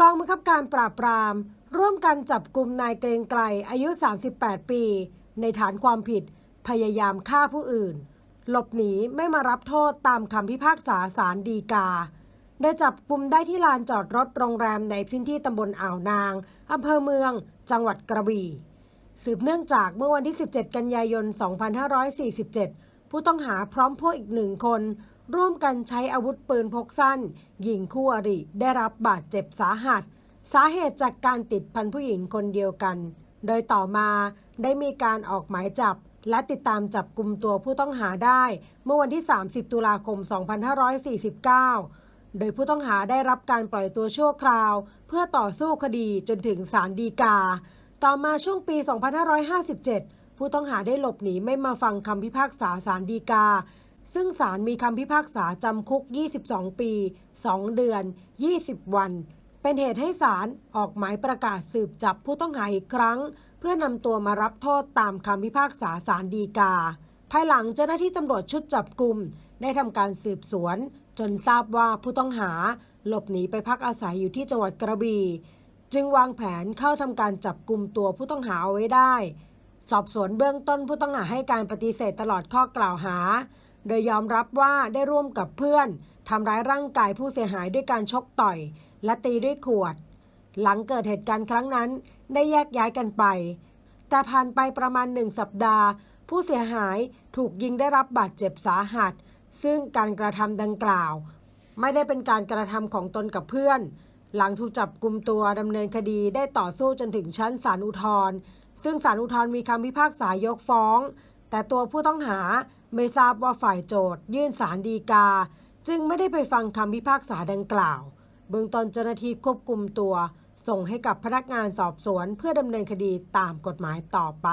กองบังคับการปราบปราม ร่วมกันจับกลุ่มนายเกรงไกรอายุ 38 ปี ในฐานความผิด พยายามฆ่าผู้อื่น หลบหนีไม่มารับโทษตามคำพิพากษาศาลฎีกาได้จับกลุ่มได้ที่ลานจอดรถโรงแรมในพื้นที่ตำบลอ่าวนางอำเภอเมือง จังหวัดกระบี่ สืบเนื่องจากเมื่อวันที่ 17 กันยายน 2547 ผู้ต้องหาพร้อมพวกอีกหนึ่งคน ร่วมกันใช้อาวุธปืนพกสั้น ยิงคู่อริได้รับบาดเจ็บสาหัส สาเหตุจากการติดพันผู้หญิงคนเดียวกัน โดยต่อมาได้มีการออกหมายจับ และติดตามจับกลุ่มตัวผู้ต้องหาได้ เมื่อวันที่ 30 ตุลาคม 2549 โดยผู้ต้องหาได้รับการปล่อยตัวชั่วคราว เพื่อต่อสู้คดีจนถึงศาลฎีกา ต่อมาช่วงปี 2557 ผู้ต้องหาได้หลบหนีไม่มาฟังคำพิพากษาศาลฎีกา ซึ่งศาลมีคำพิพากษาจำคุก 22 ปี 2 เดือน 20 วัน เป็นเหตุให้ศาลออกหมายประกาศสืบจับผู้ต้องหาอีกครั้ง เพื่อนำตัวมารับโทษตามคำพิพากษาศาลฎีกา ภายหลังเจ้าหน้าที่ตำรวจชุดจับกลุ่มได้ทำการสืบสวน จนทราบว่าผู้ต้องหาหลบหนีไปพักอาศัยอยู่ที่จังหวัดกระบี่จึงวางแผนเข้าทำการจับกลุ่มตัวผู้ต้องหาเอาไว้ได้ สอบสวนเบื้องต้นผู้ต้องหาให้การปฏิเสธตลอดข้อกล่าวหา โดยยอมรับว่าได้ร่วมกับเพื่อนทำร้ายร่างกายผู้เสียหายด้วยการชกต่อย และตีด้วยขวด หลังเกิดเหตุการณ์ครั้งนั้นได้แยกย้ายกันไป แต่ผ่านไปประมาณหนึ่งสัปดาห์ ผู้เสียหายถูกยิงได้รับบาดเจ็บสาหัส ซึ่งการกระทำดังกล่าว ไม่ได้เป็นการกระทำของตนกับเพื่อน หลังถูกจับกลุ่มตัวดำเนินคดีได้ต่อสู้จนถึงชั้นศาลอุทธรณ์ซึ่งศาลอุทธรณ์มีคำพิพากษายกฟ้อง แต่ตัวผู้ต้องหา ไม่ทราบว่าฝ่ายโจทยื่นสารดีกา จึงไม่ได้ไปฟังคำพิพากษาดังกล่าว เบื้องต้นเจ้าหน้าที่ควบคุมตัว ส่งให้กับพนักงานสอบสวนเพื่อดำเนินคดีตามกฎหมายต่อไป